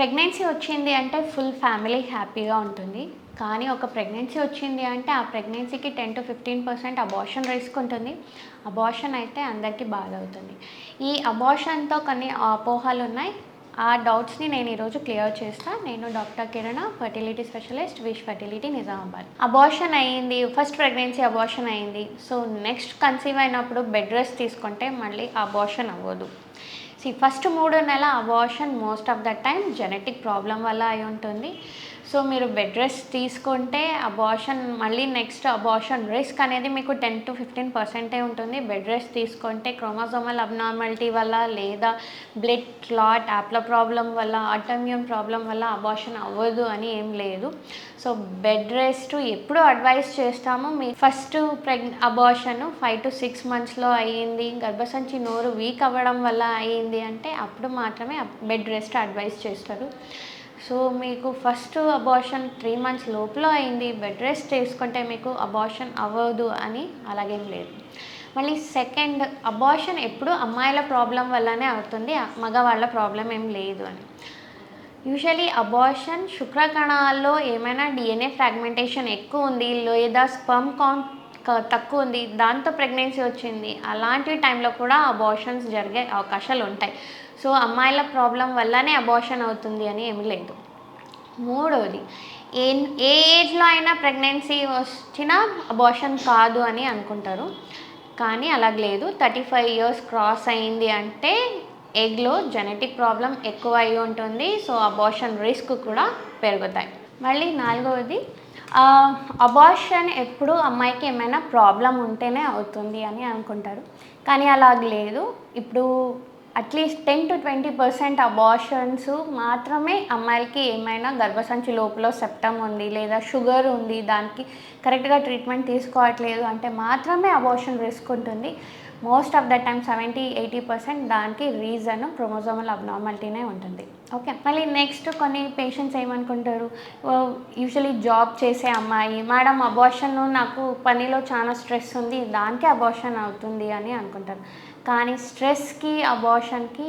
Pregnancy వచ్చింది అంటే full family హ్యాపీగా ఉంటుంది. కానీ ఒక ప్రెగ్నెన్సీ వచ్చింది అంటే ఆ ప్రెగ్నెన్సీకి ten to fifteen percent abortion risk ఉంటుంది. అబార్షన్ అయితే అందరికీ బాధ అవుతుంది. ఈ అబార్షన్తో కొన్ని అపోహలు ఉన్నాయి. ఆ డౌట్స్ని నేను ఈరోజు క్లియర్ చేస్తా. నేను doctor Kirana fertility specialist wish fertility Nizamabad abortion అయ్యింది ఫస్ట్ ప్రెగ్నెన్సీ అబార్షన్ అయ్యింది సో నెక్స్ట్ కన్సీవ్ అయినప్పుడు బెడ్ రెస్ట్ తీసుకుంటే మళ్ళీ అబార్షన్ అవ్వదు. సి ఫస్ట్ మూడు నెల abortion most of the time genetic problem వల్ల అయి ఉంటుంది. సో మీరు బెడ్ రెస్ట్ తీసుకుంటే అబార్షన్ మళ్ళీ నెక్స్ట్ అబార్షన్ రిస్క్ అనేది మీకు టెన్ టు ఫిఫ్టీన్ పర్సెంటే ఉంటుంది. బెడ్ రెస్ట్ తీసుకుంటే క్రోమోజోమల్ అబ్నార్మాలిటీ వల్ల లేదా బ్లడ్ క్లాట్ యాప్ల ప్రాబ్లం వల్ల ఆటమ్యూన్ ప్రాబ్లం వల్ల అబార్షన్ అవ్వదు అని ఏం లేదు. సో బెడ్ రెస్ట్ ఎప్పుడు అడ్వైస్ చేస్తాము? మీ first preg abortion five to six మంత్స్లో అయ్యింది. గర్భసంచి నోరు వీక్ అవ్వడం వల్ల అయ్యింది అంటే అప్పుడు మాత్రమే బెడ్ రెస్ట్ అడ్వైస్ చేస్తారు. సో మీకు ఫస్ట్ అబార్షన్ త్రీ మంత్స్ లోపల అయింది బెడ్ రెస్ట్ చేసుకుంటే మీకు అబార్షన్ అవ్వదు అని అలాగేం లేదు. మళ్ళీ సెకండ్ అబార్షన్ ఎప్పుడు అమ్మాయిల ప్రాబ్లం వల్లనే అవుతుంది మగవాళ్ళ ప్రాబ్లం ఏం లేదు అని. యూజువలీ అబార్షన్ శుక్రకణాల్లో ఏమైనా డిఎన్ఏ ఫ్రాగ్మెంటేషన్ ఎక్కువ ఉంది లేదా స్పర్మ్ కౌంట్ తక్కువ ఉంది దాంతో ప్రెగ్నెన్సీ వచ్చింది. అలాంటి టైంలో కూడా అబార్షన్స్ జరిగే అవకాశాలు ఉంటాయి. సో అమ్మాయిల ప్రాబ్లం వల్లనే అబార్షన్ అవుతుంది అని ఏమి లేదు. మూడవది ఏ ఏ ఏజ్లో అయినా ప్రెగ్నెన్సీ వచ్చినా అబార్షన్ కాదు అని అనుకుంటారు. కానీ అలాగ లేదు. థర్టీ ఫైవ్ ఇయర్స్ క్రాస్ అయింది అంటే ఎగ్లో జెనెటిక్ ప్రాబ్లం ఎక్కువ అయి ఉంటుంది. సో అబార్షన్ రిస్క్ కూడా పెరుగుతాయి. మళ్ళీ నాలుగవది అబార్షన్ ఎప్పుడు అమ్మాయికి ఏమైనా ప్రాబ్లం ఉంటేనే అవుతుంది అని అనుకుంటారు. కానీ అలాగ లేదు. ఇప్పుడు at least ten to twenty percent abortions మాత్రమే అమ్మాయిలకి ఏమైనా గర్భసంచి లోపల సెప్టమ్ ఉంది లేదా షుగర్ ఉంది దానికి కరెక్ట్గా ట్రీట్మెంట్ తీసుకోవట్లేదు అంటే మాత్రమే అబార్షన్ రిస్క్ ఉంటుంది. Most of the time seventy eighty percent దానికి రీజన్ క్రోమోజోమల్ అబ్నార్మాలిటీనే ఉంటుంది. ఓకే మళ్ళీ నెక్స్ట్ కొన్ని పేషెంట్స్ ఏమనుకుంటారు? యూజువలీ జాబ్ చేసే అమ్మాయి మేడం అబార్షన్ నాకు పనిలో చాలా స్ట్రెస్ ఉంది దానికే అబార్షన్ అవుతుంది అని అనుకుంటారు. కానీ స్ట్రెస్కి అబార్షన్కి